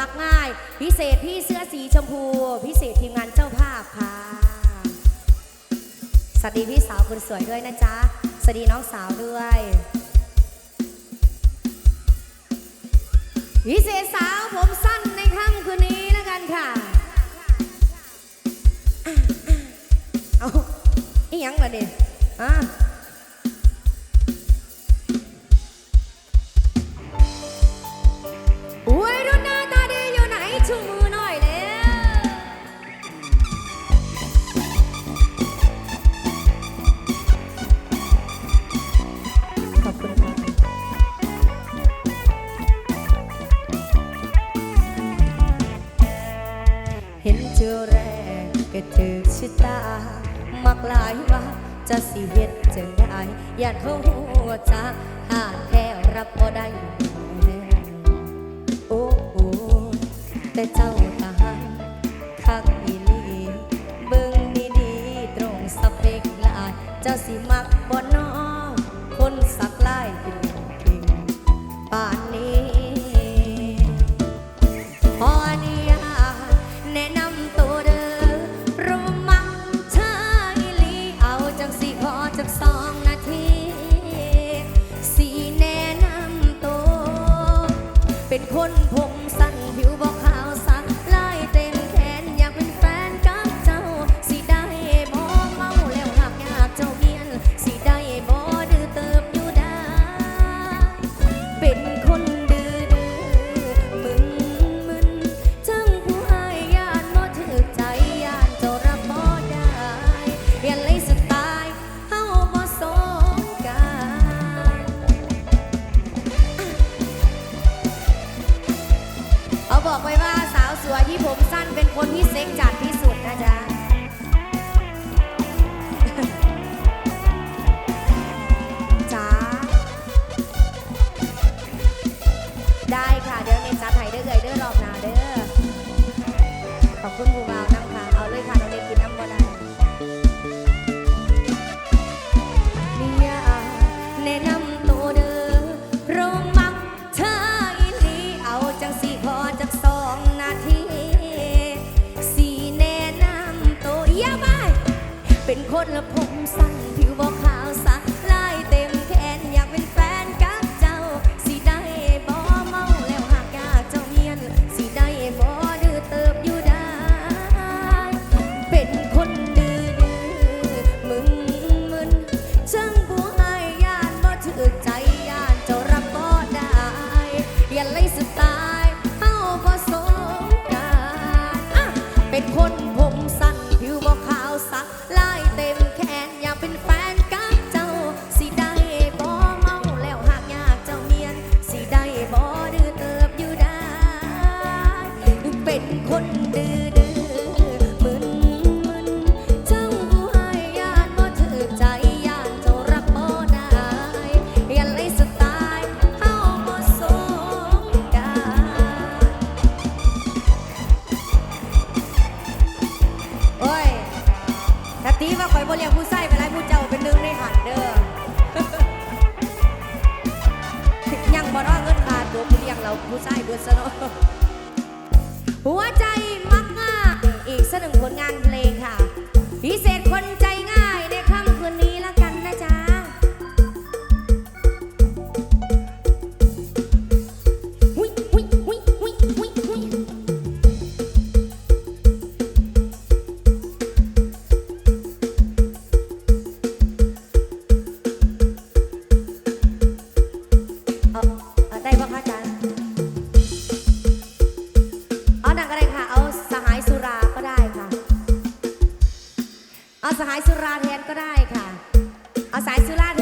มักง่าย พิเศษพี่เสื้อสีชมพู พิเศษทีมงานเจ้าภาพค่ะ สวัสดีพี่สาวคนสวยด้วยนะจ๊ะ สวัสดีน้องสาวด้วย พิเศษสาวผมสั้นในค่ำคืนนี้แล้วกันค่ะ เอาอีหยังล่ะเนี่ยอะ จัหาแค่รับบ่ได้โอ้โหแต่เจ้าก็หันคักอีหลีเบิ่งดีๆตรงสเปกหลายเจ้าสิมัก เป็นคนผมสั้นผิวบ สั้นเป็นคนที่เซ็กจัดที่สุดนะจ๊ะจ้าได้ค่ะ เดี๋ยวเนจ้าไทยเด้อเอยเด้อรอบนาเด้อขอบคุณครูบา คนละผมสั้น ผู้ชายบุษโลหัวใจมักงากอีกสักหนึ่งผลงานเพลงค่ะ พิเศษคนใจ สายสุราแทนก็ได้ค่ะ เอาสายสุราแทน